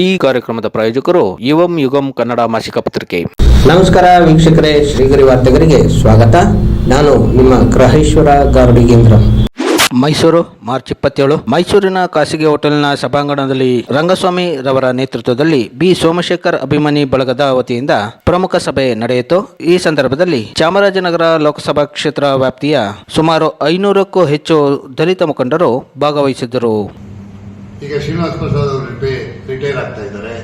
ಈ ಕಾರ್ಯಕ್ರಮದ ಪ್ರಾಯೋಜಕರು ಯುವಂ ಯುಗಂ ಕನ್ನಡ ಮಾಸಿಕ ಪತ್ರಿಕೆ. ನಮಸ್ಕಾರ ವೀಕ್ಷಕರೇ ಶ್ರೀಗರಿ ವಾರ್ತೆಗರಿಗೆ ಸ್ವಾಗತ. ನಾನು ನಿಮ್ಮ ಗ್ರಹೇಶ್ವರ ಗಾರ್ಡಿಗೇಂದ್ರ. ಮೈಸೂರು ಮಾರ್ಚ್ ಇಪ್ಪತ್ತೇಳು. ಮೈಸೂರಿನ ಖಾಸಗಿ ಹೋಟೆಲ್ನ ಸಭಾಂಗಣದಲ್ಲಿ ರಂಗಸ್ವಾಮಿ ರವರ ನೇತೃತ್ವದಲ್ಲಿ ಬಿ. ಸೋಮಶೇಖರ್ ಅಭಿಮಾನಿ ಬಳಗದ ವತಿಯಿಂದ ಪ್ರಮುಖ ಸಭೆ ನಡೆಯಿತು. ಈ ಸಂದರ್ಭದಲ್ಲಿ ಚಾಮರಾಜನಗರ ಲೋಕಸಭಾ ಕ್ಷೇತ್ರ ವ್ಯಾಪ್ತಿಯ ಸುಮಾರು ಐನೂರಕ್ಕೂ ಹೆಚ್ಚು ದಲಿತ ಮುಖಂಡರು ಭಾಗವಹಿಸಿದ್ದರು. ಈಗ ಶ್ರೀನಿವಾಸ ಪ್ರಸಾದ್ ಅವರು ರಿಟೈರ್ ಆಗ್ತಾ ಇದ್ದಾರೆ.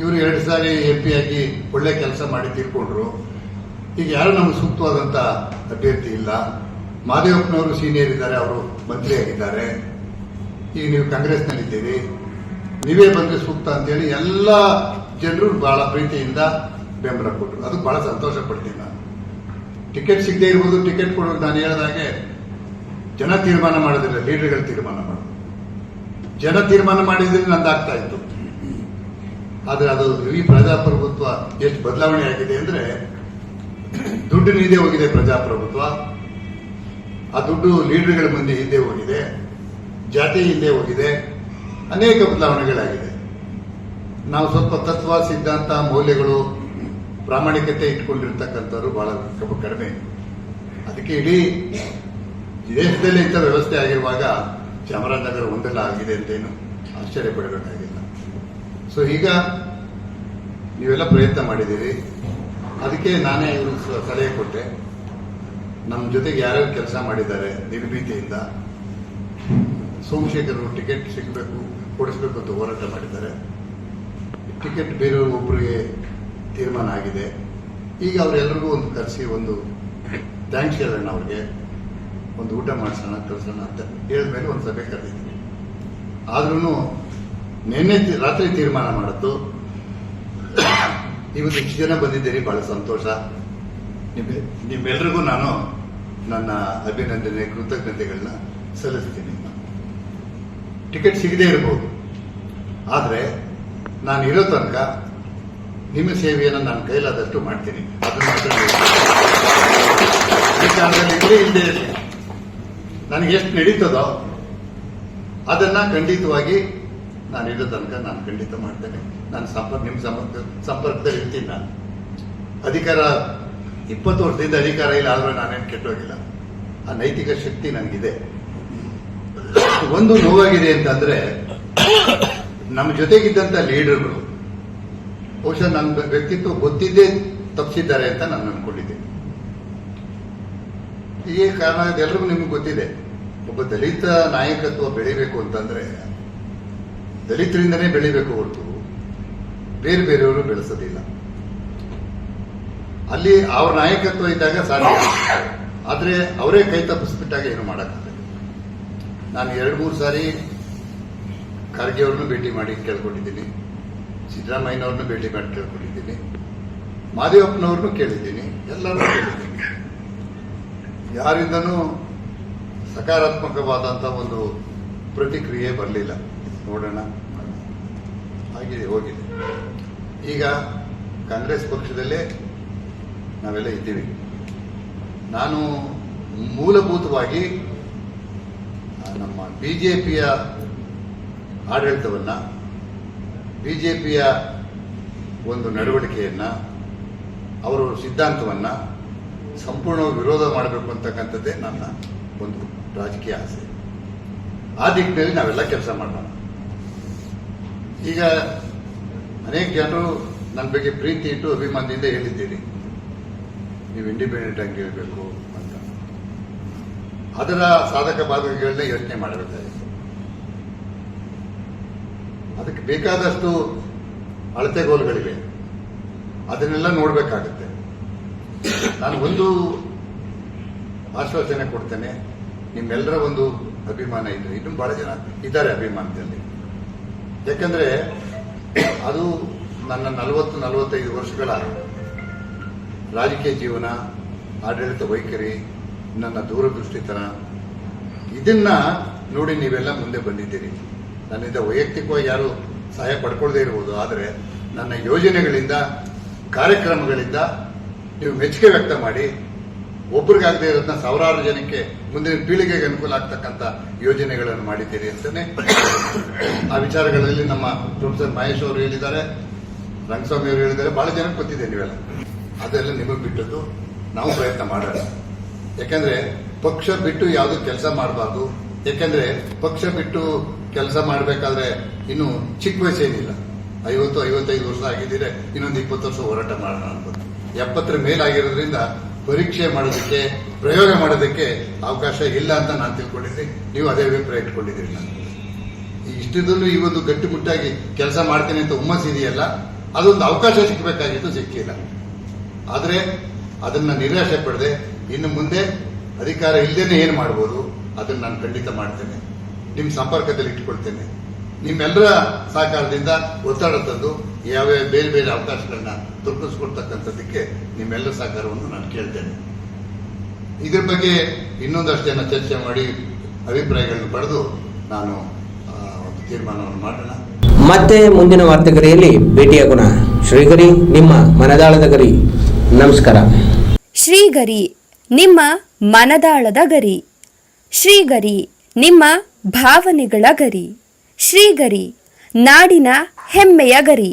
ಇವರು ಎರಡು ಸಾರಿ ಎಂ ಪಿ ಆಗಿ ಒಳ್ಳೆ ಕೆಲಸ ಮಾಡಿ ತೀರ್ಕೊಂಡ್ರು. ಈಗ ಯಾರು ನಮ್ಗೆ ಸೂಕ್ತವಾದಂತ ಅಭ್ಯರ್ಥಿ ಇಲ್ಲ. ಮಾದೇವಪ್ಪನವರು ಸೀನಿಯರ್ ಇದ್ದಾರೆ, ಅವರು ಮಂತ್ರಿ ಆಗಿದ್ದಾರೆ. ಈಗ ನೀವು ಕಾಂಗ್ರೆಸ್ನಲ್ಲಿದ್ದೀರಿ ನೀವೇ ಬಂದ್ರೆ ಸೂಕ್ತ ಅಂತೇಳಿ ಎಲ್ಲ ಜನರು ಬಹಳ ಪ್ರೀತಿಯಿಂದ ಬೆಂಬಲ ಕೊಟ್ಟರು ಅದು ಬಹಳ ಸಂತೋಷ ಪಡ್ತೀನಿ ನಾನು. ಟಿಕೆಟ್ ಸಿಗದೆ ಇರ್ಬೋದು, ಟಿಕೆಟ್ ಕೊಡೋದು ನಾನು ಹೇಳಿದಾಗೆ ಜನ ತೀರ್ಮಾನ ಮಾಡೋದಿಲ್ಲ, ಲೀಡರ್ಗಳು ತೀರ್ಮಾನ ಜನ ತೀರ್ಮಾನ ಮಾಡಿದ್ರೆ ನಂದಾಗ್ತಾ ಇತ್ತು. ಆದ್ರೆ ಅದು ಈ ಪ್ರಜಾಪ್ರಭುತ್ವ ಎಷ್ಟು ಬದಲಾವಣೆ ಆಗಿದೆ ಅಂದ್ರೆ ದುಡ್ಡು ಹಿಂದೆ ಹೋಗಿದೆ ಪ್ರಜಾಪ್ರಭುತ್ವ. ಆ ದುಡ್ಡು ಲೀಡರ್ಗಳ ಮುಂದೆ ಹಿಂದೆ ಹೋಗಿದೆ. ಜಾತಿ ಹಿಂದೆ ಹೋಗಿದೆ. ಅನೇಕ ಬದಲಾವಣೆಗಳಾಗಿದೆ. ನಾವು ಸ್ವಲ್ಪ ತತ್ವ, ಸಿದ್ಧಾಂತ, ಮೌಲ್ಯಗಳು, ಪ್ರಾಮಾಣಿಕತೆ ಇಟ್ಕೊಂಡಿರ್ತಕ್ಕಂಥವ್ರು ಬಹಳ ಕಡಿಮೆ. ಅದಕ್ಕೆ ಇಡೀ ದೇಶದಲ್ಲಿ ಇಂಥ ವ್ಯವಸ್ಥೆ ಆಗಿರುವಾಗ ಚಾಮರಾಜನಗರ ಒಂದೆಲ್ಲ ಆಗಿದೆ ಅಂತೇನು ಆಶ್ಚರ್ಯ ಪಡಬೇಕಾಗಿಲ್ಲ. ಸೊ ಈಗ ನೀವೆಲ್ಲ ಪ್ರಯತ್ನ ಮಾಡಿದ್ದೀರಿ. ಅದಕ್ಕೆ ನಾನೇ ಸಲಹೆ ಕೊಟ್ಟೆ. ನಮ್ಮ ಜೊತೆಗೆ ಯಾರ್ಯಾರು ಕೆಲಸ ಮಾಡಿದ್ದಾರೆ ನಿರ್ಭೀತಿಯಿಂದ ಸೋಮಶೇಖರ್ ಟಿಕೆಟ್ ಸಿಗಬೇಕು ಕೊಡಿಸ್ಬೇಕು ಅಂತ ಹೋರಾಟ ಮಾಡಿದ್ದಾರೆ. ಟಿಕೆಟ್ ಬೇರೆಯವರು ಒಬ್ಬರಿಗೆ ತೀರ್ಮಾನ ಆಗಿದೆ. ಈಗ ಅವರೆಲ್ಲರಿಗೂ ಒಂದು ಕರೆಸಿ ಒಂದು ಥ್ಯಾಂಕ್ಸ್ ಹೇಳೋಣ ಅವ್ರಿಗೆ. ಒಂದು ಊಟ ಮಾಡಿಸೋಣ ಕಳಿಸೋಣ ಅಂತ ಹೇಳಿದ್ಮೇಲೆ ಒಂದು ಸಭೆ ಕರೆದಿದ್ವಿ. ಆದ್ರೂ ನಿನ್ನೆ ರಾತ್ರಿ ತೀರ್ಮಾನ ಮಾಡತ್ತು. ನೀವು ಇಷ್ಟು ಜನ ಬಂದಿದ್ದೀರಿ, ಬಹಳ ಸಂತೋಷ. ನಿಮ್- ನಿಮ್ಮೆಲ್ರಿಗೂ ನಾನು ನನ್ನ ಅಭಿನಂದನೆ, ಕೃತಜ್ಞತೆಗಳನ್ನ ಸಲ್ಲಿಸ್ತೀನಿ. ಟಿಕೆಟ್ ಸಿಗದೇ ಇರಬಹುದು ಆದ್ರೆ ನಾನು ಇರೋ ತನಕ ನಿಮ್ಮ ಸೇವೆಯನ್ನು ನಾನು ಕೈಲಾದಷ್ಟು ಮಾಡ್ತೀನಿ. ಅದನ್ನು ಮಾತ್ರ ಇಲ್ಲದೆ ನನಗೆ ಎಷ್ಟು ನಡೀತದೋ ಅದನ್ನ ಖಂಡಿತವಾಗಿ ನಾನು ಇರೋ ತನಕ ನಾನು ಖಂಡಿತ ಮಾಡ್ತೇನೆ. ನಾನು ಸಂಪರ್ಕ, ನಿಮ್ಮ ಸಂಪರ್ಕ, ಸಂಪರ್ಕದಲ್ಲಿ ಇರ್ತೀನಿ ನಾನು. ಅಧಿಕಾರ, ಇಪ್ಪತ್ತು ವರ್ಷದಿಂದ ಅಧಿಕಾರ ಇಲ್ಲ, ಆದ್ರೆ ನಾನೇನು ಕೆಟ್ಟೋಗಿಲ್ಲ. ಆ ನೈತಿಕ ಶಕ್ತಿ ನನಗಿದೆ. ಒಂದು ನೋವಾಗಿದೆ ಅಂತಂದ್ರೆ, ನಮ್ಮ ಜೊತೆಗಿದ್ದಂತ ಲೀಡರ್ಗಳು, ಬಹುಶಃ ನನ್ನ ವ್ಯಕ್ತಿತ್ವ ಗೊತ್ತಿದ್ದೇ ತಪ್ಪಿಸಿದ್ದಾರೆ ಅಂತ ನಾನು ಅನ್ಕೊಂಡಿದ್ದೀನಿ ಈ ಕಾರಣ ಇದೆಲ್ಲರಿಗೂ ನಿಮ್ಗೆ ಗೊತ್ತಿದೆ. ಒಬ್ಬ ದಲಿತ ನಾಯಕತ್ವ ಬೆಳಿಬೇಕು ಅಂತಂದ್ರೆ ದಲಿತರಿಂದನೇ ಬೆಳಿಬೇಕು ಹೊರತು ಬೇರೆ ಬೇರೆಯವರು ಬೆಳೆಸೋದಿಲ್ಲ. ಅಲ್ಲಿ ಅವ್ರ ನಾಯಕತ್ವ ಇದ್ದಾಗ ಸಾಧ್ಯ ಆದ್ರೆ ಅವರೇ ಕೈ ತಪ್ಪಿಸ್ಬಿಟ್ಟಾಗ ಏನು ಮಾಡಕ್ಕಾಗಲ್ಲ. ನಾನು ಎರಡು ಮೂರು ಸಾರಿ ಖರ್ಗೆ ಅವ್ರನ್ನೂ ಭೇಟಿ ಮಾಡಿ ಕೇಳ್ಕೊಂಡಿದ್ದೀನಿ. ಸಿದ್ದರಾಮಯ್ಯನವ್ರನ್ನೂ ಭೇಟಿ ಮಾಡಿ ಕೇಳ್ಕೊಂಡಿದ್ದೀನಿ. ಮಾದೇವಪ್ಪನವ್ರನ್ನೂ ಕೇಳಿದ್ದೀನಿ. ಎಲ್ಲರನ್ನೂ ಕೇಳಿದ್ದೀನಿ. ಯಾರಿಂದನೂ ಸಕಾರಾತ್ಮಕವಾದಂಥ ಒಂದು ಪ್ರತಿಕ್ರಿಯೆ ಬರಲಿಲ್ಲ. ನೋಡೋಣ. ಹಾಗೆ ಹೋಗಿದೆ. ಈಗ ಕಾಂಗ್ರೆಸ್ ಪಕ್ಷದಲ್ಲೇ ನಾವೆಲ್ಲ ಇದ್ದೀವಿ. ನಾನು ಮೂಲಭೂತವಾಗಿ ನಮ್ಮ ಬಿಜೆಪಿಯ ಆಡಳಿತವನ್ನ, ಬಿಜೆಪಿಯ ಒಂದು ನಡವಳಿಕೆಯನ್ನ, ಅವರ ಸಿದ್ಧಾಂತವನ್ನ ಸಂಪೂರ್ಣ ವಿರೋಧ ಮಾಡಬೇಕು ಅಂತಕ್ಕಂಥದ್ದೇ ನನ್ನ ಒಂದು ರಾಜಕೀಯ ಆಸೆ. ಆ ದಿಕ್ಕಿನಲ್ಲಿ ನಾವೆಲ್ಲ ಕೆಲಸ ಮಾಡೋಣ ಈಗ ಅನೇಕ ಜನರು ನನ್ನ ಬಗ್ಗೆ ಪ್ರೀತಿ ಇಟ್ಟು ಅಭಿಮಾನದಿಂದ ಹೇಳಿದ್ದೀರಿ. ನೀವು ಇಂಡಿಪೆಂಡೆಂಟ್ ಆಗಿ ಹೇಳಬೇಕು ಅಂತ. ಅದರ ಸಾಧಕ ಬಾಧಕಗಳನ್ನ ಯೋಚನೆ ಮಾಡಬೇಕಾಗಿತ್ತು. ಅದಕ್ಕೆ ಬೇಕಾದಷ್ಟು ಅಳತೆಗೋಲುಗಳಿವೆ. ಅದನ್ನೆಲ್ಲ ನೋಡಬೇಕಾಗುತ್ತೆ. ನಾನು ಒಂದು ಆಶ್ವಾಸನೆ ಕೊಡ್ತೇನೆ. ನಿಮ್ಮೆಲ್ಲರ ಒಂದು ಅಭಿಮಾನ ಇದೆ ಇನ್ನು ಬಹಳ ಜನ ಇದ್ದಾರೆ ಅಭಿಮಾನದಲ್ಲಿ. ಯಾಕಂದ್ರೆ ಅದು ನನ್ನ ನಲವತ್ತು, ನಲವತ್ತೈದು ವರ್ಷಗಳ ರಾಜಕೀಯ ಜೀವನ, ಆಡಳಿತ ವೈಖರಿ, ನನ್ನ ದೂರದೃಷ್ಟಿತನ. ಇದನ್ನ ನೋಡಿ ನೀವೆಲ್ಲ ಮುಂದೆ ಬಂದಿದ್ದೀರಿ. ನನ್ನಿಂದ ವೈಯಕ್ತಿಕವಾಗಿ ಯಾರು ಸಹಾಯ ಪಡ್ಕೊಳ್ಳದೇ ಇರ್ಬೋದು, ಆದರೆ ನನ್ನ ಯೋಜನೆಗಳಿಂದ, ಕಾರ್ಯಕ್ರಮಗಳಿಂದ ನೀವು ಮೆಚ್ಚುಗೆ ವ್ಯಕ್ತ ಮಾಡಿ, ಒಬ್ರಿಗಾಗದೇ ಇರೋದನ್ನ ಸಾವಿರಾರು ಜನಕ್ಕೆ ಮುಂದಿನ ಪೀಳಿಗೆಗೆ ಅನುಕೂಲ ಆಗ್ತಕ್ಕಂಥ ಯೋಜನೆಗಳನ್ನು ಮಾಡಿದ್ದೀರಿ ಅಂತಾನೆ ಆ ವಿಚಾರಗಳಲ್ಲಿ ನಮ್ಮ ಪ್ರೊಫೆಸರ್ ಮಹೇಶ್ ಅವರು ಹೇಳಿದ್ದಾರೆ, ರಂಗಸ್ವಾಮಿ ಅವರು ಹೇಳಿದ್ದಾರೆ, ಬಹಳ ಜನಕ್ಕೆ ಗೊತ್ತಿದೆ ನೀವೆಲ್ಲ. ಅದೆಲ್ಲ ನಿಮಗೆ ಬಿಟ್ಟದ್ದು ನಾವು ಪ್ರಯತ್ನ ಮಾಡೋಣ. ಯಾಕಂದ್ರೆ ಪಕ್ಷ ಬಿಟ್ಟು ಯಾವುದು ಕೆಲಸ ಮಾಡಬಾರ್ದು. ಯಾಕಂದ್ರೆ ಪಕ್ಷ ಬಿಟ್ಟು ಕೆಲಸ ಮಾಡಬೇಕಾದ್ರೆ ಇನ್ನು ಚಿಕ್ಕ ವಯಸ್ಸೇನಿಲ್ಲ. ಐವತ್ತು, ಐವತ್ತೈದು ವರ್ಷ ಆಗಿದ್ದೀರಿ ಇನ್ನೊಂದು ಇಪ್ಪತ್ತು ವರ್ಷ ಹೋರಾಟ ಮಾಡೋಣ ಅನ್ಬೋದು. ಎಪ್ಪತ್ತರ ಮೇಲಾಗಿರೋದ್ರಿಂದ ಪರೀಕ್ಷೆ ಮಾಡೋದಕ್ಕೆ, ಪ್ರಯೋಗ ಮಾಡೋದಕ್ಕೆ ಅವಕಾಶ ಇಲ್ಲ ಅಂತ ನಾನು ತಿಳ್ಕೊಂಡಿದ್ದೆ ನೀವು ಅದೇ ಅಭಿಪ್ರಾಯ ಇಟ್ಕೊಂಡಿದ್ದೀರಿ ನಾನು. ಇಷ್ಟದಲ್ಲೂ ಒಂದು ಗಟ್ಟಿಮುಟ್ಟಾಗಿ ಕೆಲಸ ಮಾಡ್ತೇನೆ ಅಂತ ಹುಮ್ಮಸ್ ಇದೆಯಲ್ಲ, ಅದೊಂದು ಅವಕಾಶ ಸಿಕ್ಕಬೇಕಾಗಿತ್ತು ಸಿಕ್ಕಿಲ್ಲ. ಆದರೆ ಅದನ್ನ ನಿರಾಶೆ ಪಡೆದೆ, ಇನ್ನು ಮುಂದೆ ಅಧಿಕಾರ ಇಲ್ಲದೇನೆ ಏನು ಮಾಡ್ಬೋದು, ಅದನ್ನ ನಾನು ಖಂಡಿತ ಮಾಡ್ತೇನೆ. ನಿಮ್ಮ ಸಂಪರ್ಕದಲ್ಲಿ ಇಟ್ಕೊಳ್ತೇನೆ. ನಿಮ್ಮೆಲ್ಲರ ಸಹಕಾರದಿಂದ ಒತ್ತಡ ತಂದು ಯಾವ್ಯಾವ ಬೇರೆ ಬೇರೆ ಅವಕಾಶಗಳನ್ನ ದೊರಕಿಸ್ಕೊಡ್ತಕ್ಕಂಥದ್ದಕ್ಕೆ ನಿಮ್ಮೆಲ್ಲ ಸಹಕಾರವನ್ನು ನಾನು ಕೇಳ್ತೇನೆ. ಇದ್ರ ಬಗ್ಗೆ ಇನ್ನೊಂದಷ್ಟು ಜನ ಚರ್ಚೆ ಮಾಡಿ ಅಭಿಪ್ರಾಯಗಳನ್ನು ಪಡೆದು ನಾನು ಒಂದು ತೀರ್ಮಾನವನ್ನು ಮಾಡೋಣ. ಮತ್ತೆ ಮುಂದಿನ ವಾರ್ತೆಗರಿಯಲ್ಲಿ ಭೇಟಿಯಾಗೋಣ ಶ್ರೀಗರಿ ನಿಮ್ಮ ಮನದಾಳದ ಗರಿ. ನಮಸ್ಕಾರ. ಶ್ರೀಗರಿ ನಿಮ್ಮ ಮನದಾಳದ ಗರಿ. ಶ್ರೀಗರಿ ನಿಮ್ಮ ಭಾವನೆಗಳ ಗರಿ. ಶ್ರೀಗರಿ ನಾಡಿನ ಹೆಮ್ಮೆಯ ಗರಿ.